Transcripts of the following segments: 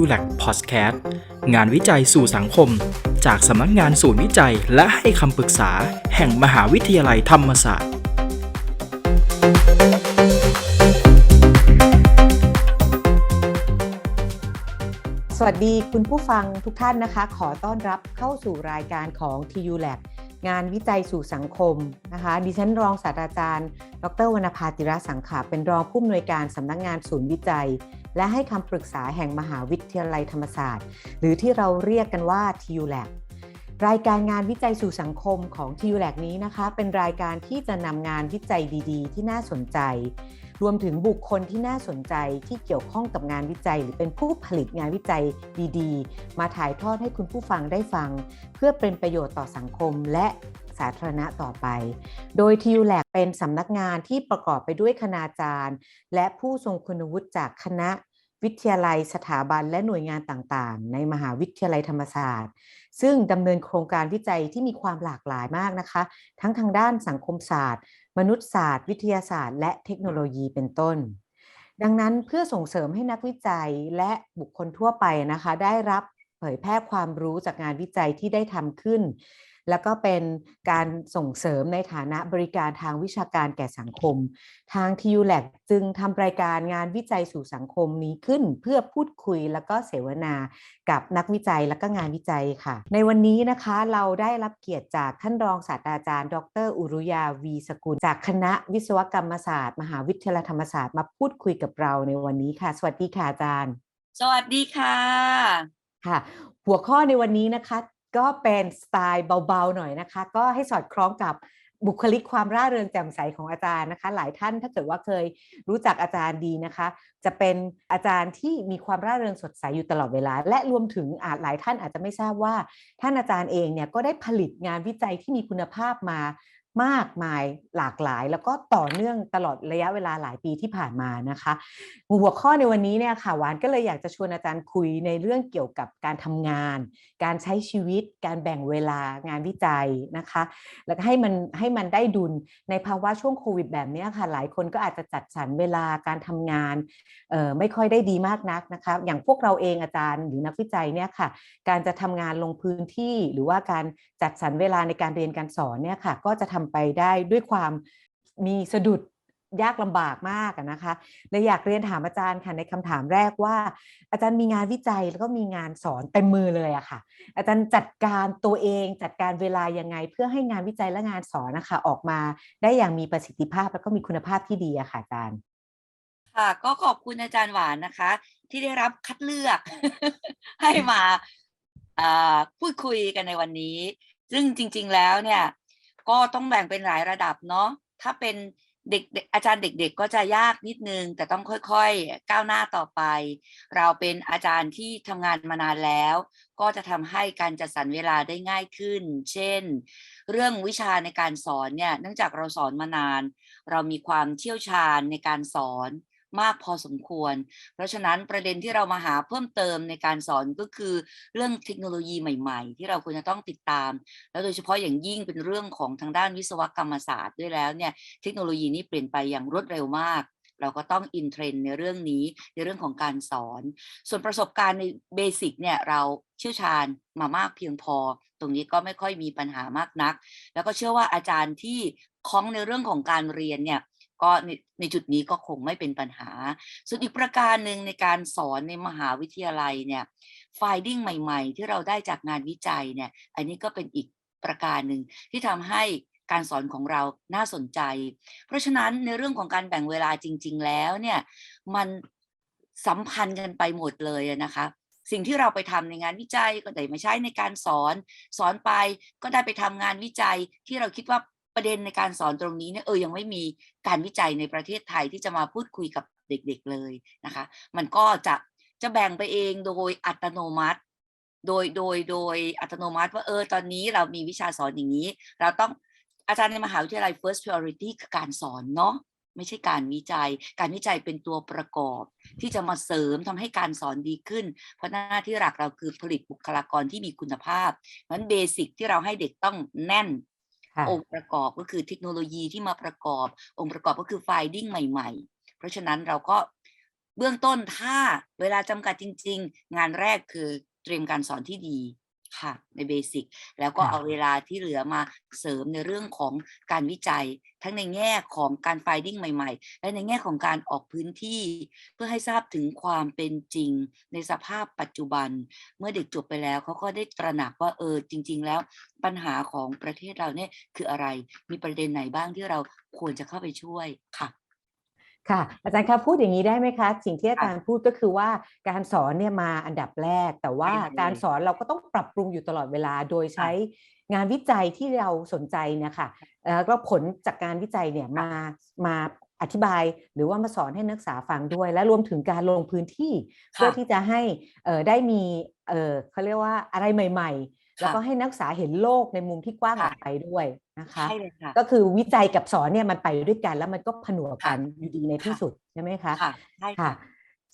u l a c Podcast งานวิจัยสู่สังคม จากสำนักงานศูนย์วิจัย และให้คำปรึกษาแห่งมหาวิทยาลัยธรรมศาสตร์ สวัสดีคุณผู้ฟังทุกท่านนะคะ ขอต้อนรับเข้าสู่รายการของ TU Lab งานวิจัยสู่สังคมนะคะดิฉันรองศาสตราจารย์ ดรวรรณภาติระสังขาเป็นรองผู้อำนวยการสำนักงานศูนย์วิจัย และให้คำปรึกษาแห่งมหาวิทยาลัยธรรมศาสตร์ หรือที่เราเรียกกันว่า TU Lab รายการงานวิจัยสู่สังคมของ TU Lab นี้นะคะ เป็นรายการที่จะนำงานวิจัยดีๆ ที่น่าสนใจ รวมถึงบุคคลที่น่าสนใจที่เกี่ยวข้องกับงานวิจัย หรือเป็นผู้ผลิตงานวิจัยดีๆ มาถ่ายทอดให้คุณผู้ฟังได้ฟัง เพื่อเป็นประโยชน์ต่อสังคมและสาธารณะต่อไป โดย TU Lab เป็นสำนักงานที่ประกอบไปด้วยคณาจารย์ และผู้ทรงคุณวุฒิจากคณะวิทยาลัยสถาบันและหน่วยงานต่างๆ ในมหาวิทยาลัยธรรมศาสตร์ ซึ่งดำเนินโครงการวิจัยที่มีความหลากหลายมากนะคะ ทั้งทางด้านสังคมศาสตร์ มนุษยศาสตร์ วิทยาศาสตร์ และเทคโนโลยีเป็นต้น ดังนั้นเพื่อส่งเสริมให้นักวิจัยและบุคคลทั่วไปนะคะ ได้รับเผยแพร่ความรู้จากงานวิจัยที่ได้ทำขึ้น แล้วก็เป็นการส่งเสริมในฐานะบริการทางวิชาการแก่สังคม ทาง TU Lab จึงทำรายการงานวิจัยสู่สังคมนี้ขึ้น เพื่อพูดคุยแล้วก็เสวนากับนักวิจัยและก็งานวิจัยค่ะ ในวันนี้นะคะเราได้รับเกียรติจากท่านรองศาสตราจารย์ ดร อุรุยาวีสกุล จากคณะวิศวกรรมศาสตร์ มหาวิทยาลัยธรรมศาสตร์มาพูดคุยกับเราในวันนี้ค่ะ สวัสดีค่ะอาจารย์ สวัสดีค่ะค่ะ หัวข้อในวันนี้นะคะ ก็เป็นสไตล์เบาๆหน่อยนะคะ ก็ให้สอดคล้องกับบุคลิกความร่าเริงแจ่มใสของอาจารย์นะคะ หลายท่านถ้าเกิดว่าเคยรู้จักอาจารย์ดีนะคะ จะเป็นอาจารย์ที่มีความร่าเริงสดใสอยู่ตลอดเวลา และรวมถึงอาจหลายท่านอาจจะไม่ทราบว่า ท่านอาจารย์เองเนี่ยก็ได้ผลิตงานวิจัยที่มีคุณภาพมา มากมายหลากหลาย แล้วก็ต่อเนื่องตลอดระยะเวลาหลายปีที่ผ่านมานะคะ หัวข้อในวันนี้เนี่ยค่ะหวานก็เลยอยากจะชวนอาจารย์คุยในเรื่องเกี่ยวกับการทำงาน การใช้ชีวิต การแบ่งเวลางานวิจัยนะคะ แล้วก็ให้มันให้มันได้ดุลในภาวะช่วงโควิดแบบนี้ค่ะ หลายคนก็อาจจะจัดสรรเวลาการทำงานไม่ค่อยได้ดีมากนักนะคะอย่างพวกเราเองอาจารย์หรือนักวิจัยเนี่ยค่ะ การจะทำงานลงพื้นที่หรือว่าการจัดสรรเวลาในการเรียนการสอนเนี่ยค่ะ ก็จะทำไปได้ด้วยความมีสะดุดยากลำบากมากนะคะเลยอยากเรียนถามอาจารย์ค่ะในคำถามแรกว่า อาจารย์มีงานวิจัยแล้วก็มีงานสอนเต็มมือเลยอะค่ะ อาจารย์จัดการตัวเองจัดการเวลายังไง เพื่อให้งานวิจัยและงานสอนนะคะออกมาได้อย่างมีประสิทธิภาพแล้วก็มีคุณภาพที่ดีอะค่ะอาจารย์ ค่ะ ก็ขอบคุณอาจารย์หวานนะคะ ที่ได้รับคัดเลือก ให้มาพูดคุยกันในวันนี้ ซึ่งจริง ๆ แล้วเนี่ย ก็ต้องแบ่งเป็นหลายระดับเนาะถ้าเป็นเด็กอาจารย์เด็กๆก็จะยากนิดนึง แต่ต้องค่อยๆก้าวหน้าต่อไป เราเป็นอาจารย์ที่ทำงานมานานแล้ว ก็จะทำให้การจัดสรรเวลาได้ง่ายขึ้น เช่น เรื่องวิชาในการสอนเนี่ยเนื่องจากเราสอนมานาน เรามีความเชี่ยวชาญในการสอน มากพอสมควร เพราะฉะนั้นประเด็นที่เรามาหาเพิ่มเติมในการสอนก็คือเรื่องเทคโนโลยีใหม่ๆ ที่เราควรจะต้องติดตาม แล้วโดยเฉพาะอย่างยิ่งเป็นเรื่องของทางด้านวิศวกรรมศาสตร์ด้วยแล้วเนี่ยเทคโนโลยีนี้เปลี่ยนไปอย่างรวดเร็วมากเราก็ต้องอินเทรนในเรื่องนี้ในเรื่องของการสอน ส่วนประสบการณ์ในเบสิกเนี่ยเราเชี่ยวชาญมามากเพียงพอ ตรงนี้ก็ไม่ค่อยมีปัญหามากนัก แล้วก็เชื่อว่าอาจารย์ที่คล้องในเรื่องของการเรียนเนี่ย ก็ในในจุดนี้ก็คงไม่เป็นปัญหา ส่วนอีกประการหนึ่งในการสอนในมหาวิทยาลัยเนี่ย finding ใหม่ ๆ ที่เราได้จากงานวิจัยเนี่ย อันนี้ก็เป็นอีกประการหนึ่งที่ทำให้การสอนของเราน่าสนใจ เพราะฉะนั้นในเรื่องของการแบ่งเวลาจริง ๆ แล้วเนี่ยมันสัมพันธ์กันไปหมดเลยนะคะสิ่งที่เราไปทำในงานวิจัยก็ได้มาใช้ในการสอน สอนไปก็ได้ไปทำงานวิจัยที่เราคิดว่า ประเด็นในการสอนตรงนี้เนี่ยเออยังไม่มีการวิจัยในประเทศไทยที่จะมาพูดคุยกับเด็กๆเลยนะคะ มันก็จะจะแบ่งไปเองโดยอัตโนมัติ โดยโดยโดยอัตโนมัติว่าเออตอนนี้เรามีวิชาสอนอย่างนี้ เราต้องอาจารย์ในมหาวิทยาลัย first priority คือการสอนเนาะไม่ใช่การวิจัย การวิจัยเป็นตัวประกอบ ที่จะมาเสริมทำให้การสอนดีขึ้น เพราะหน้าที่หลักเราคือผลิตบุคลากรที่มีคุณภาพเพราะนั้นเบสิกที่เราให้เด็กต้องแน่น องค์ประกอบก็คือเทคโนโลยีที่มาประกอบ องค์ประกอบก็คือ finding ใหม่ ๆ เพราะฉะนั้นเราก็เบื้องต้นถ้าเวลาจำกัดจริง ๆ งานแรกคือเตรียมการสอนที่ดี ค่ะในเบสิกแล้วก็ค่ะเอาเวลาที่เหลือมาเสริมในเรื่องของการวิจัย ทั้งในแง่ของการ finding ใหม่ ๆ และในแง่ของการออกพื้นที่เพื่อให้ทราบถึงความเป็นจริงในสภาพปัจจุบัน เมื่อเด็กจบไปแล้วเขาก็ได้ตระหนักว่าเออจริง ๆ แล้วปัญหาของประเทศเราเนี่ยคืออะไร มีประเด็นไหนบ้างที่เราควรจะเข้าไปช่วยค่ะ ค่ะอาจารย์คะพูดอย่างนี้ได้ไหมคะ สิ่งที่อาค่ะจารย์พูดก็คือว่าการสอนเนี่ยมาอันดับแรก แต่ว่าใช่เลยการสอนเราก็ต้องปรับปรุงอยู่ตลอดเวลาโดยใช้งานวิจัยที่เราสนใจเนี่ยค่ะแล้วก็ผลจากการวิจัยเนี่ยมามาอธิบายหรือว่ามาสอนให้นักศึกษาฟังด้วย และรวมถึงการลงพื้นที่ เพื่อที่จะให้เอ่อได้มีเอ่อเขาเรียกว่าอะไรใหม่ ๆ แล้วก็ให้นักศึกษาเห็นโลกในมุมที่กว้างอค่ะอกไปด้วยนะคะใช่เลยค่ะก็คือวิจัยกับสอนเนี่ยมันไปด้วยกัน แล้วมันก็ผนวกกันค่ะอยู่ดีในที่ค่ะสุดใช่ไหมคะค่ะใช่ค่ะค่ะ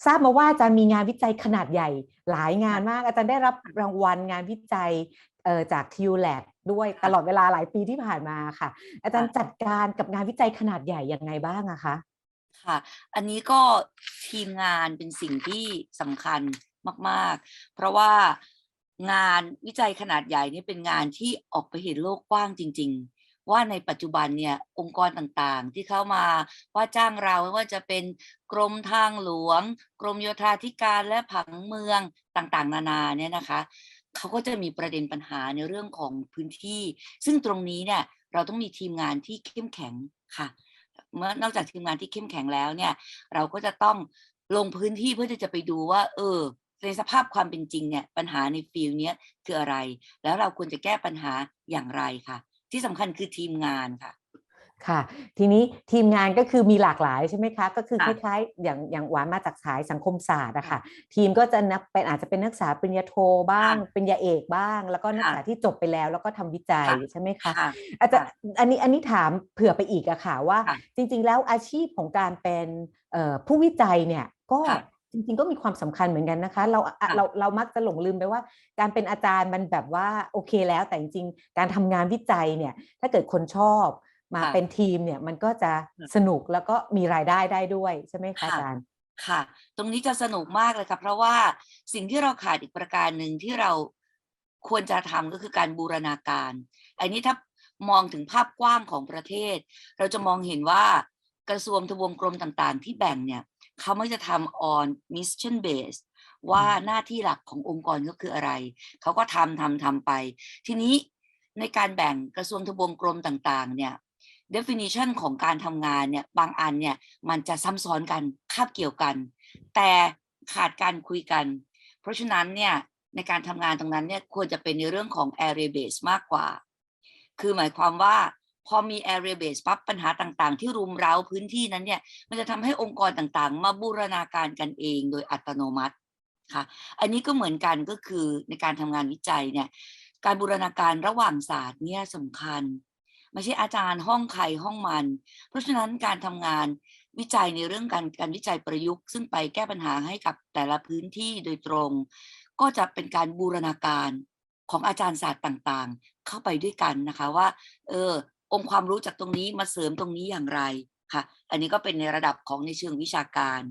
ทราบมาว่าอาจารย์มีงานวิจัยขนาดใหญ่หลายงานมาก อาจารย์ได้รับรางวัลงานวิจัยเอ่อจากทิวแลกด้วยค่ะตลอดเวลาหลายปีที่ผ่านมาค่ะ อาจารย์ค่ะจัดการกับงานวิจัยขนาดใหญ่ยังไงบ้างอะคะค่ะ อันนี้ก็ทีมงานเป็นสิ่งที่สำคัญมาก ๆ เพราะว่า งานวิจัยขนาดใหญ่นี่เป็นงานที่ออกไปเห็นโลกกว้างจริง ๆ ว่าในปัจจุบันเนี่ยองค์กรต่างๆ ที่เข้ามาว่าจ้างเราไม่ว่าจะเป็นกรมทางหลวง กรมโยธาธิการและผังเมืองต่างๆ นานาเนี่ยนะคะเขาก็จะมีประเด็นปัญหาในเรื่องของพื้นที่ ซึ่งตรงนี้เนี่ยเราต้องมีทีมงานที่เข้มแข็งค่ะ เมื่อนอกจากทีมงานที่เข้มแข็งแล้วเนี่ย เราก็จะต้องลงพื้นที่เพื่อที่จะไปดูว่า เออ ในสภาพความเป็นจริงเนี่ยปัญหาในฟิลเนี้ยคืออะไร แล้วเราควรจะแก้ปัญหาอย่างไรค่ะ ที่สำคัญคือทีมงานค่ะค่ะ ทีนี้ทีมงานก็คือมีหลากหลายใช่ไหมคะ ก็คือคค่ะล้ายๆอย่างอย่างหวานมาจากสายสังคมศาสตร์อะค่ะค่ะ ทีมก็จะนับเป็นอาจจะเป็นนักศึกษาปริญญาโทบ้างค่ะปริญญาเอกบ้าง แล้วก็นักศึกค่ะษาที่จบไปแล้ว แล้วก็ทำวิจัยค่ะใช่ไหมคะค่ะอาจจะค่ะอันนี้อันนี้ถามเผื่อไปอีกอะค่ะว่าค่ะจริง ๆ แล้วอาชีพของการเป็นเอ่อผู้วิจัยเนี่ยก็ค่ะ จริงๆก็มีความสำคัญเหมือนกันนะคะ เราอะค่ะเราเรามักจะหลงลืมไปว่า การเป็นอาจารย์มันแบบว่าโอเคแล้ว แต่จริงๆการทำงานวิจัยเนี่ย ถ้าเกิดคนชอบมาค่ะเป็นทีมเนี่ยมันก็จะค่ะสนุกแล้วก็มีรายได้ได้ด้วยใช่ไหมคะค่ะอาจารย์ค่ะ ตรงนี้จะสนุกมากเลยค่ะเพราะว่าสิ่งที่เราขาดอีกประการหนึ่งที่เราควรจะทำก็คือการบูรณาการ อันนี้ถ้ามองถึงภาพกว้างของประเทศ เราจะมองเห็นว่ากระทรวงทบวงกรมต่างๆ ที่แบ่งเนี่ย เขาไม่จะทำ on mission base ว่าหน้าที่หลักขององค์กรก็คืออะไร เขาก็ทำทำทำไป ทีนี้ในการแบ่งกระทรวงทบวงกรมต่างๆ เนี่ย definition ของการทำงานเนี่ย บางอันเนี่ย มันจะซ้ำซ้อนกันคาบเกี่ยวกัน แต่ขาดการคุยกัน เพราะฉะนั้นเนี่ย ในการทำงานตรงนั้นเนี่ย ควรจะเป็นในเรื่องของ area base มากกว่า คือหมายความว่า พอมี area base ปั๊บปัญหาต่างๆ ที่รุมเร้าพื้นที่นั้นเนี่ย มันจะทำให้องค์กรต่างๆ มาบูรณาการกันเองโดยอัตโนมัติค่ะ อันนี้ก็เหมือนกันก็คือในการทำงานวิจัยเนี่ย การบูรณาการระหว่างศาสตร์เนี่ยสำคัญ ไม่ใช่อาจารย์ห้องใครห้องมัน เพราะฉะนั้นการทำงานวิจัยในเรื่องการการวิจัยประยุกต์ ซึ่งไปแก้ปัญหาให้กับแต่ละพื้นที่โดยตรง ก็จะเป็นการบูรณาการของอาจารย์ศาสตร์ต่างๆ เข้าไปด้วยกันนะคะว่า เออ องค์ความรู้จากตรงนี้มาเสริมตรงนี้อย่างไรค่ะ อันนี้ก็เป็นในระดับของในเชิงวิชาการ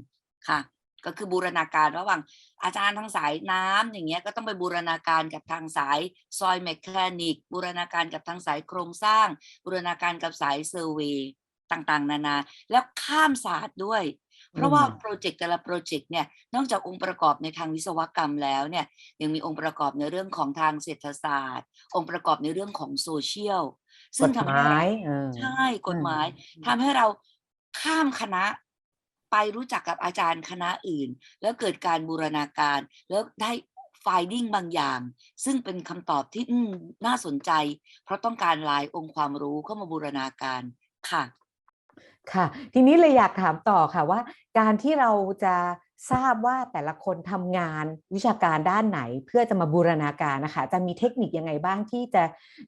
ค่ะ ก็คือบูรณาการระหว่างอาจารย์ทางสายน้ำอย่างเงี้ยก็ต้องไปบูรณาการกับทางสายซอยแมคานิกบูรณาการกับทางสายโครงสร้าง บูรณาการกับสายเซอร์เวย์ต่างๆ นานา แล้วข้ามศาสตร์ด้วย เพราะว่าอืมโปรเจกต์แต่ละโปรเจกต์เนี่ยนอกจากองค์ประกอบในทางวิศวกรรมแล้วเนี่ยยังมีองค์ประกอบในเรื่องของทางเศรษฐศาสตร์ องค์ประกอบในเรื่องของโซเชียลก ซึ่งฎทำหให้มาเรายเออใช่กฎหมายอืมทำให้เราข้ามคณะ ไปรู้จักกับอาจารย์คณะอื่น แล้วเกิดการบูรณาการ แล้วได้ finding บางอย่าง ซึ่งเป็นคำตอบที่อืมน่าสนใจ เพราะต้องการหลายองค์ความรู้เข้ามาบูรณาการค่ะ ค่ะ ทีนี้เลยอยากถามต่อค่ะว่า การที่เราจะ ทราบว่าแต่ละคนทำงานวิชาการด้านไหนเพื่อจะมาบูรณาการนะคะจะมีเทคนิคยังไงบ้างที่จะ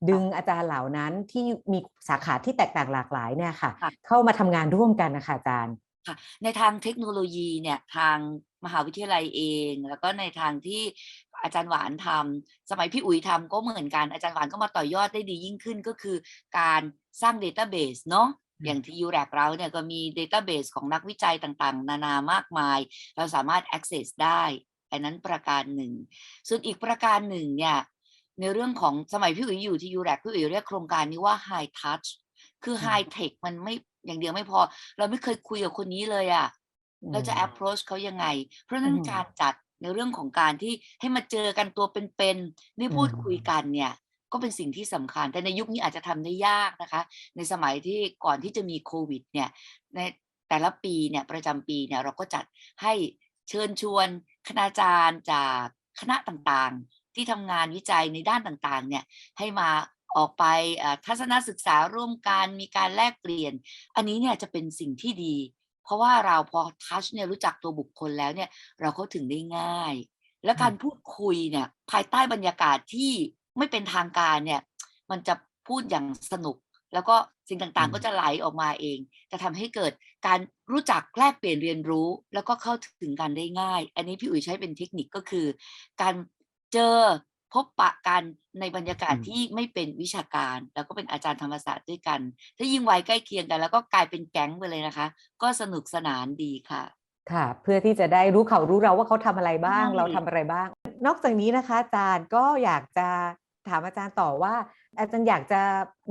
ดึงอาจารย์เหล่านั้นที่มีสาขาที่แตกต่างหลากหลายเนี่ยค่ะค่ะ เข้ามาทำงานร่วมกันนะคะอาจารย์ค่ะในทางเทคโนโลยีเนี่ยทางมหาวิทยาลัยเอง แล้วก็ในทางที่อาจารย์หวานทำสมัยพี่อุ๋ยทำก็เหมือนกันอาจารย์หวานก็มาต่อยอดได้ดียิ่งขึ้นก็คือการสร้าง Database เนาะ อย่างที่ยูแรกเราเนี่ยก็มี Database ของนักวิจัยต่างๆ นานามากมาย เราสามารถ access ได้ อันนั้นประการหนึ่ง ส่วนอีกประการหนึ่งเนี่ยในเรื่องของสมัยพี่อุ๋ยอยู่ที่ยูแรกพี่อุ๋ยเรียกโครงการนี้ว่า High Touch คือ High Tech มันไม่อย่างเดียวไม่พอ เราไม่เคยคุยกับคนนี้เลยอะ่ะเราจะ approach เขายังไง เพราะฉะนั้นอืมการจัดในเรื่องของการที่ให้มาเจอกันตัวเป็นๆได้พูดอืมคุยกันเนี่ย ก็เป็นสิ่งที่สำคัญ แต่ในยุคนี้อาจจะทำได้ยากนะคะ ในสมัยที่ก่อนที่จะมีโควิดเนี่ยในแต่ละปีเนี่ยประจำปีเนี่ยเราก็จัดให้เชิญชวน คณาจารย์จากคณะต่างๆ ที่ทำงานวิจัยในด้านต่างๆเนี่ยให้มาออกไปเอ่อทัศนศึกษาร่วมกันมีการแลกเปลี่ยน อันนี้เนี่ยจะเป็นสิ่งที่ดี เพราะว่าเราพอทัชเนี่ยรู้จักตัวบุคคลแล้วเนี่ยเราเข้าถึงได้ง่าย และการพูดคุยเนี่ยภายใต้บรรยากาศที่ ไม่เป็นทางการเนี่ย มันจะพูดอย่างสนุก แล้วก็สิ่งต่างๆก็จะไหลออกมาเอง จะทำให้เกิดการรู้จักแลกเปลี่ยนเรียนรู้ แล้วก็เข้าถึงกันได้ง่าย อันนี้พี่อุ๋ยใช้เป็นเทคนิคก็คือ การเจอพบปะกันในบรรยากาศอืมที่ไม่เป็นวิชาการ แล้วก็เป็นอาจารย์ธรรมศาสตร์ด้วยกัน ถ้ายิ่งวัยใกล้เคียงกัน แล้วก็กลายเป็นแก๊งไปเลยนะคะ ก็สนุกสนานดีค่ะ ค่ะ เพื่อที่จะได้รู้เขารู้เราว่าเขาทำอะไรบ้างใช่เราทำอะไรบ้าง นอกจากนี้นะคะ อาจารย์ก็อยากจะ ถามอาจารย์ต่อว่า อาจารย์อยากจะ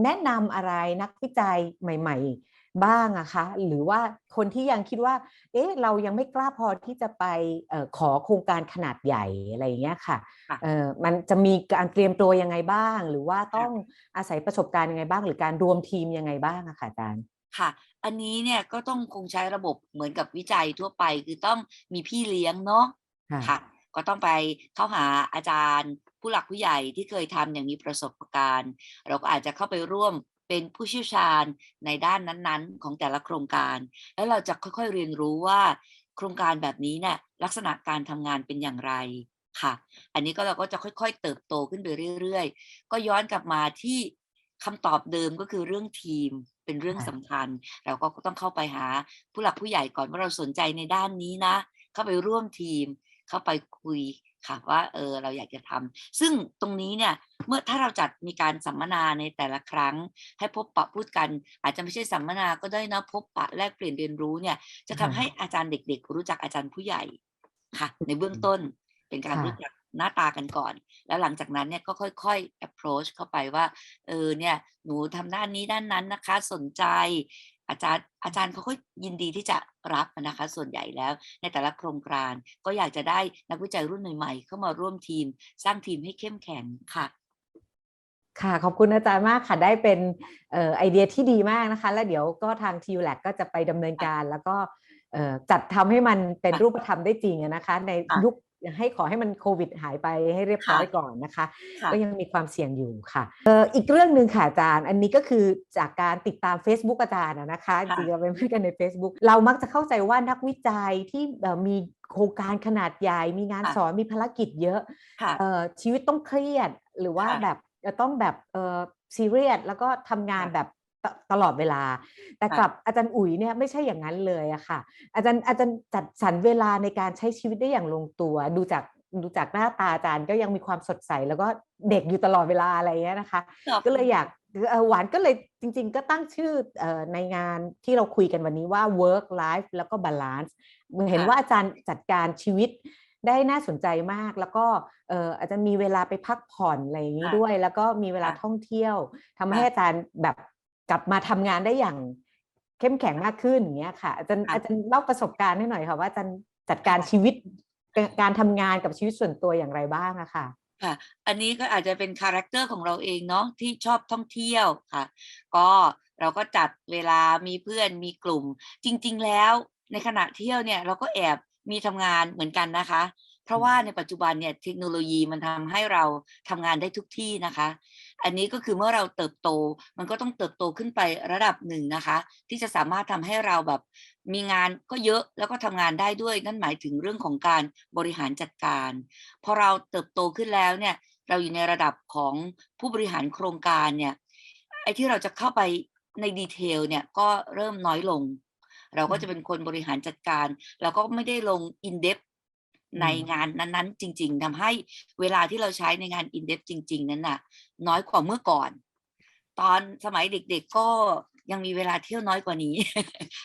แนะนำอะไรนักวิจัยใหม่ ๆ บ้างอะคะ หรือว่าคนที่ยังคิดว่า เอ๊ะเรายังไม่กล้าพอที่จะไปเออขอโครงการขนาดใหญ่อะไรอย่างเงี้ยค่ะค่ะเออมันจะมีการเตรียมตัวยังไงบ้าง หรือว่าต้องอาศัยประสบการณ์ยังไงบ้าง หรือการรวมทีมยังไงบ้างอะค่ะอาจารย์ค่ะ อันนี้เนี่ยก็ต้องคงใช้ระบบเหมือนกับวิจัยทั่วไป คือต้องมีพี่เลี้ยงเนาะค่ะค่ะก็ต้องไปเข้าหาอาจารย์ ผู้หลักผู้ใหญ่ที่เคยทำอย่างมีประสบการณ์ เราก็อาจจะเข้าไปร่วมเป็นผู้เชี่ยวชาญในด้านนั้นๆ ของแต่ละโครงการ แล้วเราจะค่อยๆเรียนรู้ว่า โครงการแบบนี้เนี่ยลักษณะการทำงานเป็นอย่างไรค่ะ อันนี้ก็เราก็จะค่อยๆ เติบโตขึ้นไปเรื่อยๆ ก็ย้อนกลับมาที่คำตอบเดิมก็คือเรื่องทีมเป็นเรื่องค่ะสำคัญ เราก็ต้องเข้าไปหาผู้หลักผู้ใหญ่ก่อนว่าเราสนใจในด้านนี้นะ เข้าไปร่วมทีม เข้าไปคุย ค่ะว่าเออเราอยากจะทำซึ่งตรงนี้เนี่ยเมื่อถ้าเราจัดมีการสัมมนาในแต่ละครั้ง ให้พบปะพูดกัน อาจจะไม่ใช่สัมมนาก็ได้นะพบปะแลกเปลี่ยนเรียนรู้เนี่ยจะทำค่ะให้อาจารย์เด็ก ๆ รู้จักอาจารย์ผู้ใหญ่ค่ะ ในเบื้องต้นเป็นการค่ะรู้จักหน้าตากันก่อน แล้วหลังจากนั้นเนี่ยก็ค่อยๆ approach เข้าไปว่า เออเนี่ย หนูทำด้านนี้ด้านนั้นนะคะ สนใจ อาจารย์อาจารย์เขาก็ยินดีที่จะรับนะคะส่วนใหญ่แล้ว ในแต่ละโครงการก็อยากจะได้นักวิจัยรุ่นใหม่ๆ เข้ามาร่วมทีม สร้างทีมให้เข้มแข็งค่ะค่ะขอบคุณอาจารย์มากค่ะได้เป็นเอ่อไอเดียที่ดีมากนะคะ แล้วเดี๋ยวก็ทางทีวแลกก็จะไปดำเนินการแล้วก็เอ่อจัดทำให้มันเป็นค่ะรูปธรรมได้จริงอะนะคะ ในค่ะยุค ให้ขอให้มันโควิดหายไปให้เรียบร้อยค่ะก่อนนะคะค่ะก็ยังมีความเสี่ยงอยู่ค่ะเอ่ออีกเรื่องหนึ่งค่ะอาจารย์ อันนี้ก็คือจากการติดตาม Facebook อาจารย์อะนะคะจค่ะริงๆเราเป็นเพื่อนกันใน Facebook เรามักจะเข้าใจว่านักวิจัยที่เอ่อมีโครงการขนาดใหญ่มีงานค่ะสอนมีภารกิจเยอะค่ะเอ่อชีวิตต้องเครียดหรือว่าค่ะแบบจะต้องแบบเอ่อซีเรียสแล้วก็ทำงานค่ะแบบ ตตลอดเวลา แต่ค่ะกลับอาจารย์อุ๋ยเนี่ยไม่ใช่อย่างนั้นเลยอะค่ะ อาจารย์อาจารย์จัดสรรเวลาในการใช้ชีวิตได้อย่างลงตัว ดูจากดูจากหน้าตาอาจารย์ก็ยังมีความสดใสแล้วก็เด็กอยู่ตลอดเวลาอะไรอย่างเงี้ยนะคะขอบก็เลยคุณอยากเอ่อหวานก็เลยจริง ๆ ก็ตั้งชื่อเอ่อในงานที่เราคุยกันวันนี้ว่า work life แล้วก็ balance เห็นค่ะว่าอาจารย์จัดการชีวิตได้น่าสนใจมากแล้วก็เอ่ออาจจะมีเวลาไปพักผ่อนอะไรอย่างนี้ค่ะด้วย แล้วก็มีเวลาค่ะท่องเที่ยวทำให้ค่ะอาจารย์แบบ กลับมาทำงานได้อย่างเข้มแข็งมากขึ้นอย่างเงี้ยค่ะอาจารย์ค่ะอาจารย์เล่าประสบการณ์ให้หน่อยค่ะว่าอาจารย์จัดการค่ะชีวิตการทำงานกับชีวิตส่วนตัวอย่างไรบ้างอะค่ะค่ะ อันนี้ก็อาจจะเป็นคาแรคเตอร์ของเราเองเนาะที่ชอบท่องเที่ยวค่ะ ก็เราก็จัดเวลามีเพื่อนมีกลุ่ม จริง ๆ แล้วในขณะเที่ยวเนี่ยเราก็แอบมีทำงานเหมือนกันนะคะ เพราะว่าในปัจจุบันเนี่ยเทคโนโลยีมันทำให้เราทำงานได้ทุกที่นะคะ อันนี้ก็คือเมื่อเราเติบโต มันก็ต้องเติบโตขึ้นไประดับหนึ่งนะคะ ที่จะสามารถทำให้เราแบบมีงานก็เยอะแล้วก็ทำงานได้ด้วยนั่นหมายถึงเรื่องของการบริหารจัดการพอเราเติบโตขึ้นแล้วเนี่ยเราอยู่ในระดับของผู้บริหารโครงการเนี่ยไอ้ที่เราจะเข้าไปในดีเทลเนี่ยก็เริ่มน้อยลง เราก็จะเป็นคนบริหารจัดการ เราก็ไม่ได้ลงอินเด h อืม ในงานนั้นๆ จริง ๆทำให้เวลาที่เราใช้ในงานอินเด h จริง ๆ นั้นน่ะ น้อยกว่าเมื่อก่อน ตอนสมัยเด็กๆก็ยังมีเวลาเที่ยวน้อยกว่านี้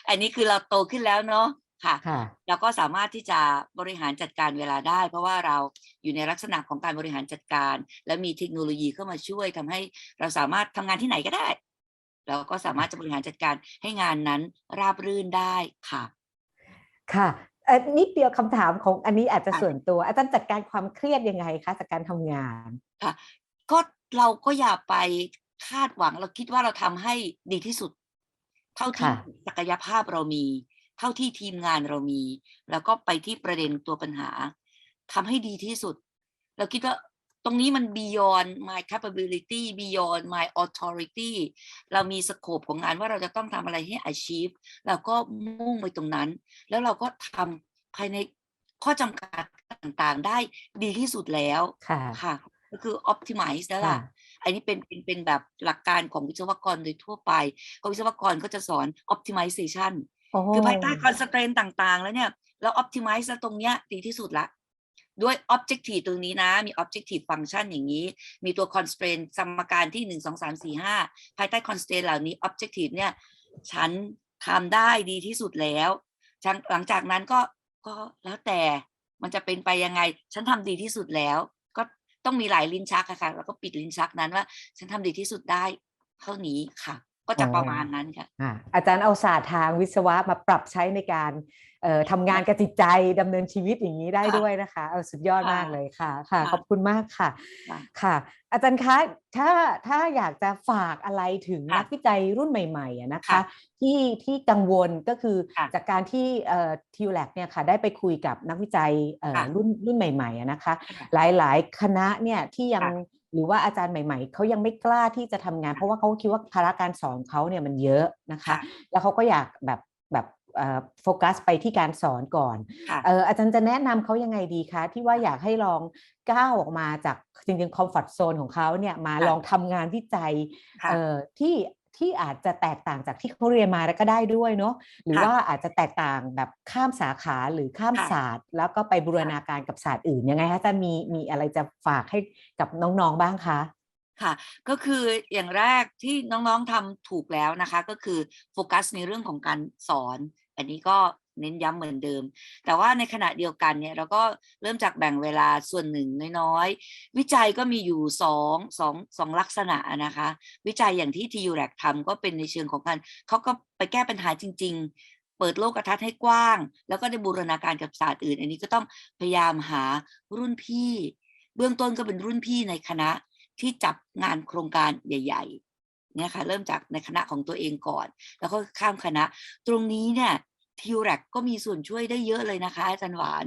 อันนี้คือเราโตขึ้นแล้วเนาะค่ะค่ะเราก็สามารถที่จะบริหารจัดการเวลาได้ เพราะว่าเราอยู่ในลักษณะของการบริหารจัดการ และมีเทคโนโลยีเข้ามาช่วยทำให้เราสามารถทำงานที่ไหนก็ได้ เราก็สามารถจะบริหารจัดการให้งานนั้นราบรื่นได้ค่ะ ค่ะเอ่อ นิดเดียวคำถามของอันนี้อาจจะค่ะส่วนตัว อาจารย์จัดการความเครียดยังไงคะจากการทำงานก็เราก็อย่าไปคาดหวังเราคิดว่าเราทำให้ดีที่สุด เท่าที่ค่ะศักยภาพเรามี เท่าที่ทีมงานเรามี แล้วก็ไปที่ประเด็นตัวปัญหาทำให้ดีที่สุด เราคิดว่า ตรงนี้มัน beyond my capability beyond my authority เรามีสโคปของงานว่าเราจะต้องทำอะไรให้ achieve เราก็มุ่งไปตรงนั้น แล้วเราก็ทำภายในข้อจำกัดต่างๆ ได้ดีที่สุดแล้วค่ะค่ะก็คือ optimize แล้วค่ะล่ะอันนี้เป็นเป็นเป็นแบบหลักการของวิศวกรโดยทั่วไปก็วิศวกรก็จะสอน optimization โอ้คือภายใต้ constraint ต่างๆ แล้วเนี่ยเรา optimize แล้วตรงเนี้ยดีที่สุดละ ด้วย objective ตรงนี้นะ มี objective function อย่างนี้ มีตัว constraint สมการที่ 1 2 3 4 5 ภายใต้ constraint เหล่านี้ objective เนี่ย ฉันทำได้ดีที่สุดแล้วฉันหลังจากนั้นก็ก็แล้วแต่มันจะเป็นไปยังไง ฉันทำดีที่สุดแล้ว ก็ต้องมีหลายลิ้นชักค่ะ แล้วก็ปิดลิ้นชักนั้นว่า ฉันทำดีที่สุดได้ เท่านี้ค่ะ ก็จะประมาณนั้นค่ะ อะ อาจารย์เอาศาสตร์ทางวิศวะมาปรับใช้ในการเอ่อทำงานกับจิตใจดำเนินชีวิตอย่างนี้ได้ค่ะด้วยนะคะเอาสุดยอดค่ะมากเลยค่ะค่ะค่ะ ขอบคุณมากค่ะค่ะค่ะ อาจารย์คะถ้าถ้าอยากจะฝากอะไรถึงค่ะนักวิจัยรุ่นใหม่ๆอะนะคะค่ะที่ที่กังวลก็คือค่ะจากการที่ทิวแลกเนี่ยค่ะได้ไปคุยกับนักวิจัยเอ่อค่ะรุ่นรุ่นใหม่ๆอะนะคะค่ะหลายๆคณะเนี่ยที่ยังค่ะ หรือว่าอาจารย์ใหม่ ๆเขายังไม่กล้าที่จะทำงาน เพราะว่าเขาคิดว่าภาระการสอนเขาเนี่ยมันเยอะนะคะค่ะแล้วเขาก็อยากแบบแบบเอ่อโฟกัสไปที่การสอนก่อนค่ะเอออาจารย์จะแนะนำเขายังไงดีคะที่ว่าอยากให้ลองก้าวออกมาจากจริงๆคอมฟอร์ z โซนของเขาเนี่ยมาค่ะลองทำงานวิจัยค่ะเอ่อที่ ที่อาจจะแตกต่างจากที่เขาเรียนมาแล้วก็ได้ด้วยเนาะหรือค่ะว่าอาจจะแตกต่างแบบข้ามสาขาหรือข้ามค่ะศาสตร์ แล้วก็ไปบูรณาการกับศาสตร์อื่นยังไงคะอาจารย์มีมีอะไรจะฝากให้กับน้องๆบ้างคะค่ะก็คืออย่างแรกที่น้องๆทำถูกแล้วนะคะ ก็คือโฟกัสในเรื่องของการสอน อันนี้ก็ เน้นย้ำเหมือนเดิม แต่ว่าในขณะเดียวกันเนี่ยเราก็เริ่มจากแบ่งเวลาส่วนหนึ่งน้อยๆ วิจัยก็มีอยู่สองสองสองลักษณะนะคะ วิจัยอย่างที่ TU r a c ทำก็เป็นในเชิงของการเขาก็ไปแก้ปัญหาจริง ๆ เปิดโลกทัศน์ให้กว้าง แล้วก็ได้บูรณาการกับศาสตร์อื่น อันนี้ก็ต้องพยายามหารุ่นพี่ เบื้องต้นก็เป็นรุ่นพี่ในคณะที่จับงานโครงการใหญ่ ๆ เนี่ยค่ะเริ่มจากในคณะของตัวเองก่อน แล้วก็ข้ามคณะ ตรงนี้เนี่ย ทิวแรกก็มีส่วนช่วยได้เยอะเลยนะคะอาจารย์หวาน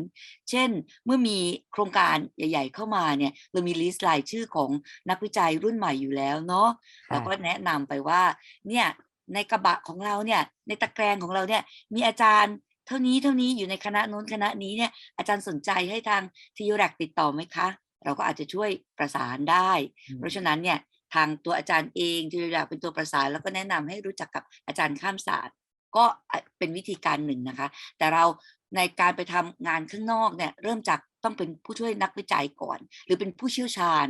เช่น เมื่อมีโครงการใหญ่ ๆ เข้ามาเนี่ยเรามีลิสต์รายชื่อของนักวิจัยรุ่นใหม่อยู่แล้วเนาะค่ะเราก็แนะนำไปว่าเนี่ยในกระบะของเราเนี่ยในตะแกรงของเราเนี่ยมีอาจารย์เท่านี้เท่านี้อยู่ในคณะโน้นคณะนี้เนี่ยอาจารย์สนใจให้ทางทิวแรกติดต่อไหมคะ เราก็อาจจะช่วยประสานได้ เพราะฉะนั้นเนี่ยทางตัวอาจารย์เองที่อยากเป็นตัวประสานแล้วก็แนะนำให้รู้จักกับอาจารย์ข้ามศาสตร์ ก็เป็นวิธีการหนึ่งนะคะ แต่เราในการไปทำงานข้างนอกเนี่ยเริ่มจากต้องเป็นผู้ช่วยนักวิจัยก่อน หรือเป็นผู้เชี่ยวชาญ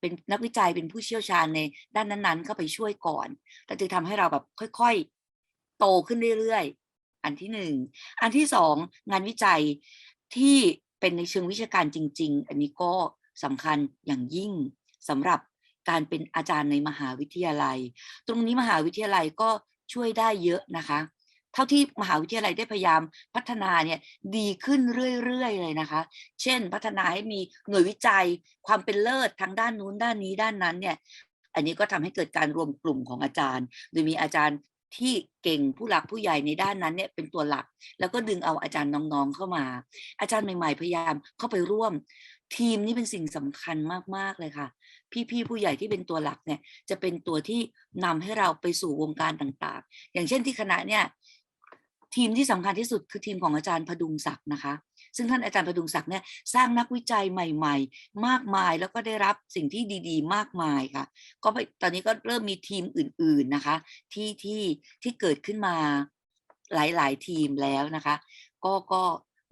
เป็นนักวิจัยเป็นผู้เชี่ยวชาญในด้านนั้นๆเข้าไปช่วยก่อนแล้วจะทำให้เราแบบค่อยๆ โตขึ้นเรื่อยๆ อันที่หนึ่งอันที่สองงานวิจัยที่เป็นในเชิงวิชาการจริง ๆ อันนี้ก็สำคัญอย่างยิ่งสำหรับการเป็นอาจารย์ในมหาวิทยาลัย ตรงนี้มหาวิทยาลัยก็ ช่วยได้เยอะนะคะ เท่าที่มหาวิทยาลัยได้พยายามพัฒนาเนี่ยดีขึ้นเรื่อยๆเลยนะคะ เช่น พัฒนาให้มีหน่วยวิจัยความเป็นเลิศทางด้านนู้นด้านนี้ด้านนั้นเนี่ยอันนี้ก็ทำให้เกิดการรวมกลุ่มของอาจารย์ โดยมีอาจารย์ที่เก่งผู้หลักผู้ใหญ่ในด้านนั้นเนี่ยเป็นตัวหลัก แล้วก็ดึงเอาอาจารย์น้องๆเข้ามา อาจารย์ใหม่ๆพยายามเข้าไปร่วม ทีมนี่เป็นสิ่งสำคัญมากๆเลยค่ะ พี่ๆผู้ใหญ่ที่เป็นตัวหลักเนี่ยจะเป็นตัวที่นำให้เราไปสู่วงการต่างๆ อย่างเช่นที่คณะเนี่ยทีมที่สำคัญที่สุดคือทีมของอาจารย์พดุงศักดิ์นะคะ ซึ่งท่านอาจารย์พดุงศักดิ์เนี่ยสร้างนักวิจัยใหม่ๆ มากมายแล้วก็ได้รับสิ่งที่ดีๆ มากมายค่ะ ก็ไปตอนนี้ก็เริ่มมีทีมอื่นๆนะคะ ที่ที่ที่เกิดขึ้นมาหลายๆทีมแล้วนะคะ ก็ก็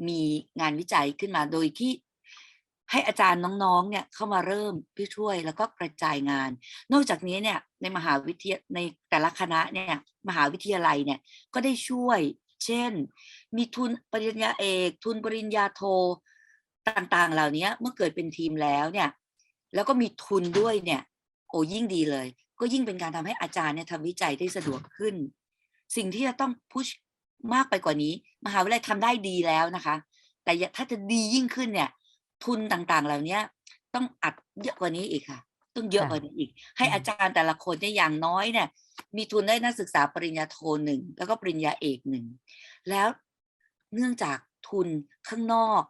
มีงานวิจัยขึ้นมาโดยที่ ให้อาจารย์น้องๆ เนี่ยเข้ามาเริ่มพี่ช่วยแล้วก็กระจายงาน นอกจากนี้เนี่ยในมหาวิทยาในแต่ละคณะเนี่ยมหาวิทยาลัยเนี่ยก็ได้ช่วย เช่น มีทุนปริญญาเอก ทุนปริญญาโทต่างๆ เหล่านี้เมื่อเกิดเป็นทีมแล้วเนี่ยแล้วก็มีทุนด้วยเนี่ยโอ้ยิ่งดีเลย ก็ยิ่งเป็นการทำให้อาจารย์เนี่ยทำวิจัยได้สะดวกขึ้น สิ่งที่จะต้องพุชมากไปกว่านี้ มหาวิทยาลัยทำได้ดีแล้วนะคะ แต่ถ้าจะดียิ่งขึ้นเนี่ย ทุนต่างๆ เหล่านี้ต้องอัดเยอะกว่านี้อีกค่ะ ต้องเยอะค่ะกว่านี้อีก ให้อืมอาจารย์แต่ละคนเนี่ยอย่างน้อยเนี่ย มีทุนได้นักศึกษาปริญญาโทหนึ่งแล้วก็ปริญญาเอกหนึ่งแล้วเนื่องจากทุนข้างนอก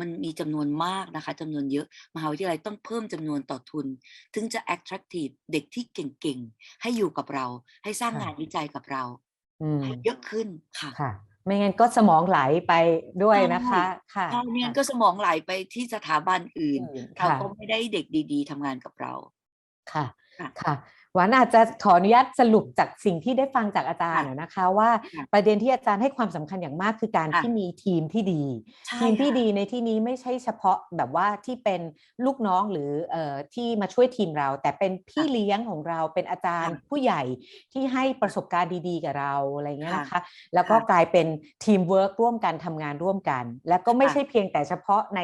มันมีจำนวนมากนะคะจำนวนเยอะ มหาวิทยาลัยต้องเพิ่มจำนวนต่อทุน ถึงจะ attractive เด็กที่เก่งๆ ให้อยู่กับเรา ให้สร้างค่ะงานวิจัยกับเราอืมให้เยอะขึ้นค่ะค่ะ ไม่งั้นก็สมองไหลไปด้วยนะคะค่ะถ้าไม่งั้นก็สมองไหลไปที่สถาบันอื่นอื่นเราค่ะก็ไม่ได้เด็กดี ๆทำงานกับเราค่ะค่ะค่ะ หวานอาจจะขออนุญาตสรุปจากสิ่งที่ได้ฟังจากอาจารย์ค่ะอะนะคะว่าค่ะประเด็นที่อาจารย์ให้ความสำคัญอย่างมากคือการค่ะที่มีทีมที่ดีใช่ทีมที่ค่ะดีในที่นี้ไม่ใช่เฉพาะแบบว่าที่เป็นลูกน้องหรือเอ่อที่มาช่วยทีมเรา แต่เป็นพี่เลี้ยงของเราเป็นอาจารย์ค่ะผู้ใหญ่ที่ให้ประสบการณ์ดีๆ กับเราอะไรเงี้ยค่ะนะคะ แล้วก็ค่ะกลายเป็นทีมเวิร์กร่วมกันทำงานร่วมกัน แล้วก็ไม่ค่ะใช่เพียงแต่เฉพาะใน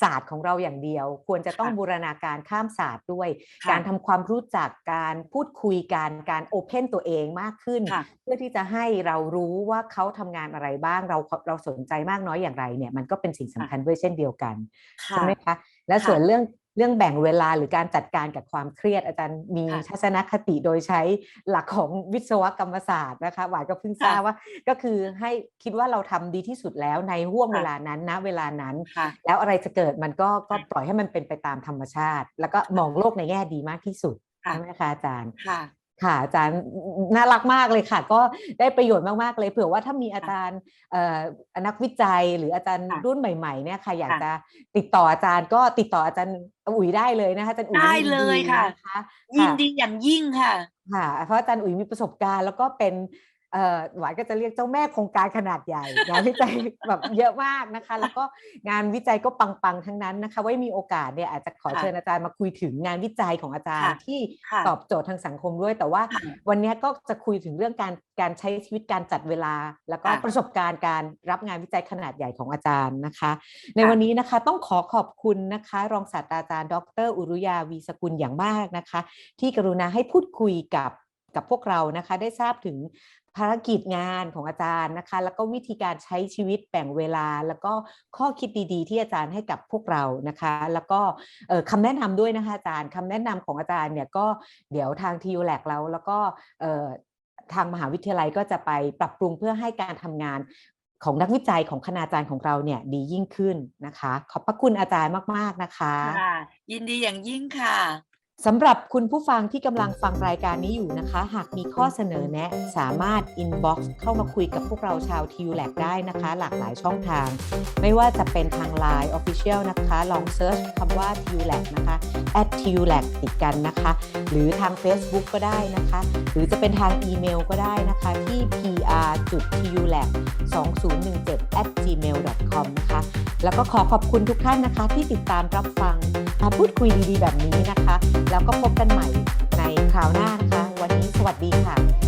ศาสตร์ของเราอย่างเดียว ควรจะต้องค่ะบูรณาการข้ามศาสตร์ด้วยค่ะการทำความรู้จักการพูดคุยกันการโอเพนตัวเองมากขึ้นค่ะเพื่อที่จะให้เรารู้ว่าเขาทำงานอะไรบ้างเราเราสนใจมากน้อยอย่างไรเนี่ยมันก็เป็นสิ่งสำคัญด้วยเช่นเดียวกันค่ะใช่ไหมคะและค่ะส่วนเรื่องเรื่องแบ่งเวลาหรือการจัดการกับความเครียดอาจารย์มีค่ะทัศนคติโดยใช้หลักของวิศวกรรมศาสตร์นะคะหวานก็เพิ่งทราบค่ะว่า ก็คือให้คิดว่าเราทำดีที่สุดแล้วในห่วงค่ะเวลานั้นนะเวลานั้นค่ะแล้วอะไรจะเกิดมันก็ก็ค่ะปล่อยให้มันเป็นไปตามธรรมชาติ แล้วก็มองโลกในแง่ดีมากที่สุดค่ะ ใช่ไหมคะอาจารย์ค่ะค่ะอาจารย์น่ารักมากเลยค่ะ ก็ได้ประโยชน์มากๆเลยเผื่อว่าถ้ามีอาจารย์เอ่อนักวิจัยหรืออาจารย์ค่ะรุ่นใหม่ๆเนี่ยค่ะ อยากค่ะจะติดต่ออาจารย์ก็ติดต่ออาจารย์อุ๋ยได้เลยนะคะอาจารย์อุ๋ยได้นเลยดีค่ะนะคะยินค่ะดีอย่างยิ่งค่ะค่ะเพราะอาจารย์อุ๋ยมีประสบการณ์ แล้วก็เป็นเอ่อ หวานก็จะเรียกเจ้าแม่โครงการขนาดใหญ่งานวิจัยแบบเยอะมากนะคะ แล้วก็งานวิจัยก็ปังๆทั้งนั้นนะคะไว้มีโอกาสเนี่ยอาจจะขอค่ะเชิญอาจารย์มาคุยถึงงานวิจัยของอาจารย์ค่ะที่ค่ะตอบโจทย์ทางสังคมด้วย แต่ว่าค่ะวันนี้ก็จะคุยถึงเรื่องการการใช้ชีวิตการจัดเวลา แล้วก็ค่ะประสบการณ์การรับงานวิจัยขนาดใหญ่ของอาจารย์นะคะ ในค่ะวันนี้นะคะต้องขอขอบคุณนะคะ รองศาสตราจารย์ ดร อุรุยาวีสกุลอย่างมากนะคะ ที่กรุณาให้พูดคุยกับกับพวกเรานะคะได้ทราบถึง ภารกิจงานของอาจารย์นะคะ แล้วก็วิธีการใช้ชีวิตแบ่งเวลา แล้วก็ข้อคิดดีๆ ที่อาจารย์ให้กับพวกเรานะคะ แล้วก็เอ่อคำแนะนำด้วยนะคะอาจารย์คำแนะนำของอาจารย์เนี่ยก็เดี๋ยวทางทีูแลกเราแล้วก็ทางมหาวิทยาลัยก็จะไปปรับปรุงเพื่อให้การทำงานของนักวิจัยของคณาจารย์ของเราเนี่ยดียิ่งขึ้นนะคะ ขอบพระคุณอาจารย์มาก ๆ นะคะค่ะยินดีอย่างยิ่งค่ะ สำหรับคุณผู้ฟังที่กำลังฟังรายการนี้อยู่นะคะ หากมีข้อเสนอแนะ สามารถ inbox เข้ามาคุยกับพวกเราชาว t u l a b ได้นะคะ หลากหลายช่องทาง ไม่ว่าจะเป็นทาง Line Official นะคะ ลองเซิร์ชคำว่า t u l a b นะคะ at t u l a b ติดกันนะคะ หรือทาง Facebook ก็ได้นะคะ หรือจะเป็นทางอีเมลก็ได้นะคะที่ pr t u l a b 2017 at gmail com นะคะ แล้วก็ขอขอบคุณทุกท่านนะคะที่ติดตามรับฟัง มาพูดคุยดีๆ แบบนี้นะคะ แล้วก็พบกันใหม่ในคราวหน้านะคะ วันนี้สวัสดีค่ะ